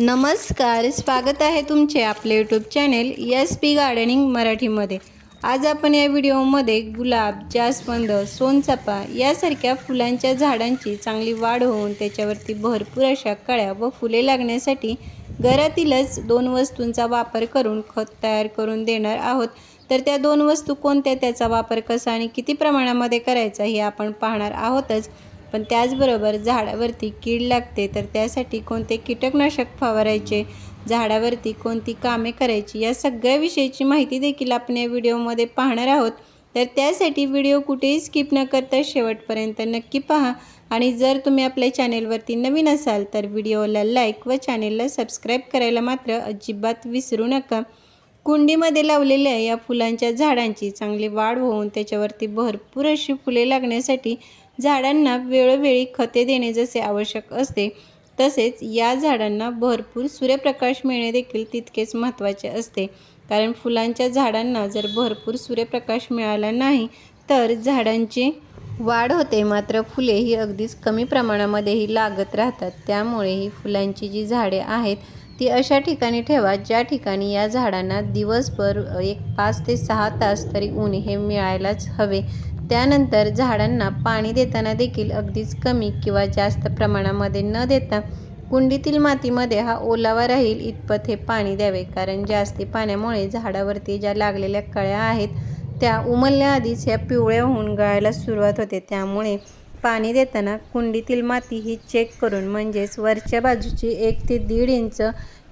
नमस्कार स्वागत आहे तुमचे आपले YouTube channel S P gardening मराठीमध्ये. आज आपण या व्हिडिओमध्ये गुलाब जास्वंद सोनचपा यासारख्या फुलांच्या झाडांची चांगली वाढ होऊन त्याच्यावरती भरपूर अशा कळ्या व फुले लागण्यासाठी घरातीलच दोन वस्तूंचा वापर करून खत तयार करून देणार आहोत. तर त्या दोन वस्तू कोणत्या त्याचा वापर कसा आणि किती प्रमाणामध्ये करायचा हे आपण पाहणार आहोतच. पण त्याचबरोबर झाडावरती कीड लागते तर त्यासाठी कोणते कीटकनाशक फवारायचे झाडावरती कोणती कामे करायची या सगळ्या विषयीची माहिती देखील आपण या व्हिडिओमध्ये पाहणार आहोत. तर त्यासाठी व्हिडिओ कुठेही स्किप न करता शेवटपर्यंत नक्की पहा. आणि जर तुम्ही आपल्या चॅनेलवरती नवीन असाल तर व्हिडिओला लाईक व चॅनेलला सबस्क्राईब करायला मात्र अजिबात विसरू नका. कुंडीमध्ये लावलेल्या या फुलांच्या झाडांची चांगली वाढ होऊन त्याच्यावरती भरपूर अशी फुले लागण्यासाठी झाडांना वेळोवेळी खते देणे जसे आवश्यक असते तसेच या झाडांना भरपूर सूर्यप्रकाश मिळणे देखील तितकेच महत्त्वाचे असते. कारण फुलांच्या झाडांना जर भरपूर सूर्यप्रकाश मिळाला नाही तर झाडांची वाढ होते. मात्र फुले ही अगदीच कमी प्रमाणामध्येही लागत राहतात. त्यामुळे ही फुलांची जी झाडे आहेत ती अशा ठिकाणी ठेवा ज्या ठिकाणी या झाडांना दिवसभर एक पाच ते सहा तास तरी ऊन हे मिळायलाच हवे. त्यानंतर झाडांना पाणी देताना देखील अगदीच कमी किंवा जास्त प्रमाणामध्ये न देता कुंडीतील मातीमध्ये हा ओलावा राहील इतपत हे पाणी द्यावे. कारण जास्ती पाण्यामुळे झाडावरती ज्या लागलेल्या कळ्या आहेत त्या उमलल्याआधीच ह्या पिवळ्या होऊन गळायला सुरुवात होते. त्यामुळे पाणी देताना कुंडीतील माती ही चेक करून म्हणजेच वरच्या बाजूची एक ते दीड इंच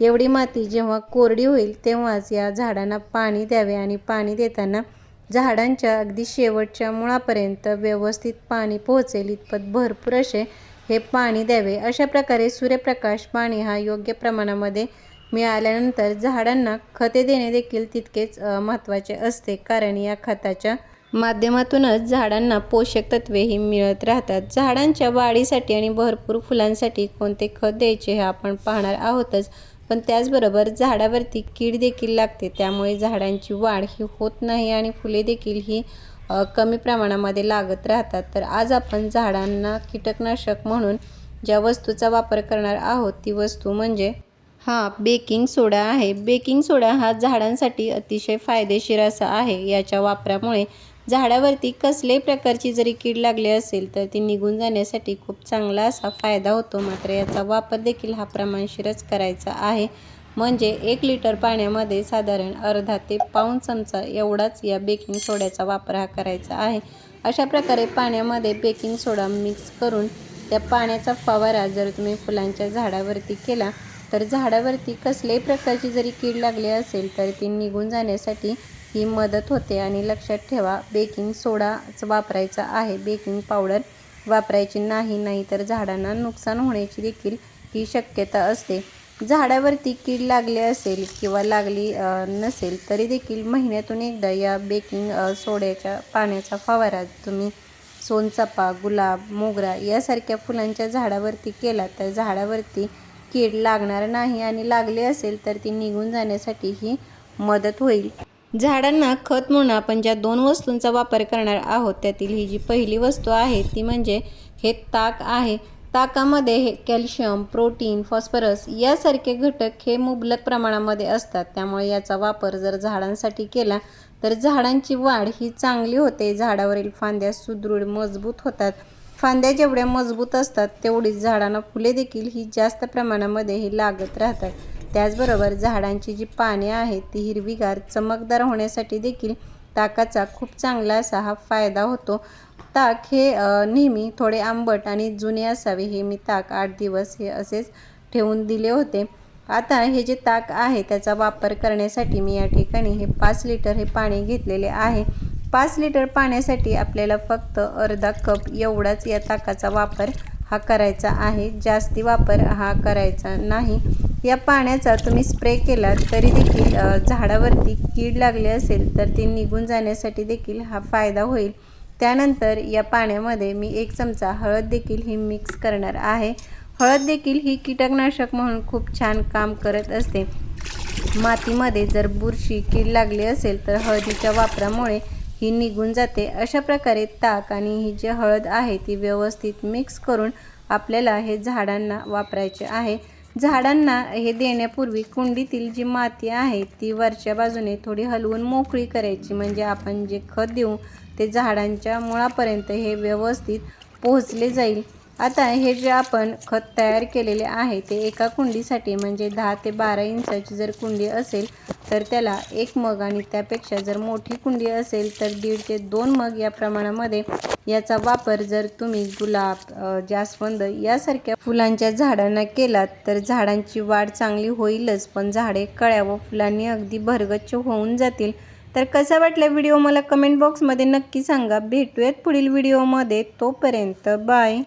एवढी माती जेव्हा कोरडी होईल तेव्हाच या झाडांना पाणी द्यावे आणि पाणी देताना झाडांच्या अगदी शेवटच्या मुळापर्यंत व्यवस्थित पाणी पोहोचेल इतपत भरपूर असे हे पाणी द्यावे. अशा प्रकारे सूर्यप्रकाश पाणी हा योग्य प्रमाणामध्ये मिळाल्यानंतर झाडांना खते देणे देखील तितकेच महत्त्वाचे असते. कारण या खताच्या माध्यमातूनच झाडांना पोषक तत्वेही मिळत राहतात. झाडांच्या वाढीसाठी आणि भरपूर फुलांसाठी कोणते खत द्यायचे हे आपण पाहणार आहोतच. पण त्याचबरोबर झाडावरती कीड देखील लागते त्यामुळे झाडांची वाढ ही होत नाही आणि फुले देखील ही कमी प्रमाणामध्ये लागत राहतात. तर आज आपण झाडांना कीटकनाशक म्हणून ज्या वस्तूचा वापर करणार आहोत ती वस्तू म्हणजे हा बेकिंग सोडा आहे. बेकिंग सोडा हा झाडांसाठी अतिशय फायदेशीर असा आहे. याच्या वापरामुळे झाडावरती कसल्याही प्रकारची जरी कीड लागली असेल तर ती निघून जाण्यासाठी खूप चांगला असा फायदा होतो. मात्र याचा वापर देखील हा प्रमाणशीरच करायचा आहे. म्हणजे एक लिटर पाण्यामध्ये साधारण अर्धा ते पाऊण चमचा एवढाच या बेकिंग सोड्याचा वापर हा करायचा आहे. अशा प्रकारे पाण्यामध्ये बेकिंग सोडा मिक्स करून त्या पाण्याचा फवारा जर तुम्ही फुलांच्या झाडावरती केला तर झाडावरती कसल्याही प्रकारची जरी कीड लागली असेल तर ती निघून जाण्यासाठी ही मदत होते आणि लक्षात ठेवा बेकिंग सोडाच वापरायचा आहे. बेकिंग पावडर वापरायची नाही नाही तर झाडांना नुकसान होण्याची देखील ही शक्यता असते. झाडावरती कीड लागली असेल किंवा लागली नसेल तरी देखील महिन्यातून एकदा या बेकिंग सोड्याच्या पाण्याचा फवारा तुम्ही सोनचपा गुलाब मोगरा यासारख्या फुलांच्या झाडावरती केला तर झाडावरती कीड लागणार नाही आणि लागली असेल तर ती निघून जाण्यासाठी ही मदत होईल. झाडांना खत म्हणून आपण ज्या दोन वस्तूंचा वापर करणार आहोत त्यातील ही जी पहिली वस्तू आहे ती म्हणजे हे ताक आहे. ताकामध्ये हे कॅल्शियम प्रोटीन फॉस्फरस यासारखे घटक हे मुबलक प्रमाणामध्ये असतात. त्यामुळे याचा वापर जर झाडांसाठी केला तर झाडांची वाढ ही चांगली होते. झाडावरील फांद्या सुदृढ मजबूत होतात. फांद्या जेवढ्या मजबूत असतात तेवढीच झाडांना फुले देखील ही जास्त प्रमाणामध्ये ही लागत राहतात. त्याचबरोबर झाडांची जी पाने आहेत ती हिरवीगार चमकदार होण्यासाठी देखील ताकाचा खूप चांगला असा हा फायदा होतो. ताक हे नेहमी थोडे आंबट आणि जुने असावे हे मी ताक आठ दिवस हे असेच ठेवून दिले होते. आता हे जे ताक आहे त्याचा वापर करण्यासाठी मी या ठिकाणी हे पाच लिटर हे पाणी घेतलेले आहे. पाच लिटर पाण्यासाठी आपल्याला फक्त अर्धा कप एवढाच या ताकाचा वापर हा करायचा आहे. जास्ती वापर हा करायचा नाही. या पाण्याचा तुम्ही स्प्रे केला तरी देखील झाडावरती कीड लागली असेल तर ती निघून जाण्यासाठी देखील हा फायदा होईल. त्यानंतर या पाण्यामध्ये मी एक चमचा हळद देखील ही मिक्स करणार आहे. हळद देखील ही कीटकनाशक म्हणून खूप छान काम करत असते. मातीमध्ये जर बुरशी कीड लागली असेल तर हळदीच्या वापरामुळे ही निघून जाते. अशा प्रकारे ताक आणि ही जी हळद आहे ती व्यवस्थित मिक्स करून आपल्याला हे झाडांना वापरायचे आहे. झाडांना हे देण्यापूर्वी कुंडीतील जी माती आहे ती वरच्या बाजूने थोडी हलवून मोकळी करायची. म्हणजे आपण जे खत देऊ ते झाडांच्या मुळापर्यंत हे व्यवस्थित पोहोचले जाईल. आता हे जे आपण खत तयार केलेले आहे ते एका कुंडीसाठी म्हणजे दहा ते बारा इंचाची जर कुंडी असेल तर त्याला एक मग आणि त्यापेक्षा जर मोठी कुंडी असेल तर दीड ते दोन मग या प्रमाणामध्ये याचा वापर जर तुम्ही गुलाब जास्वंद यासारख्या फुलांच्या झाडांना केलात तर झाडांची वाढ चांगली होईलच. पण झाडे कळ्या व फुलांनी अगदी भरगच्च होऊन जातील. तर कसा वाटला व्हिडिओ? मला कमेंट बॉक्समध्ये नक्की सांगा. भेटूयात पुढील व्हिडिओमध्ये. तोपर्यंत बाय.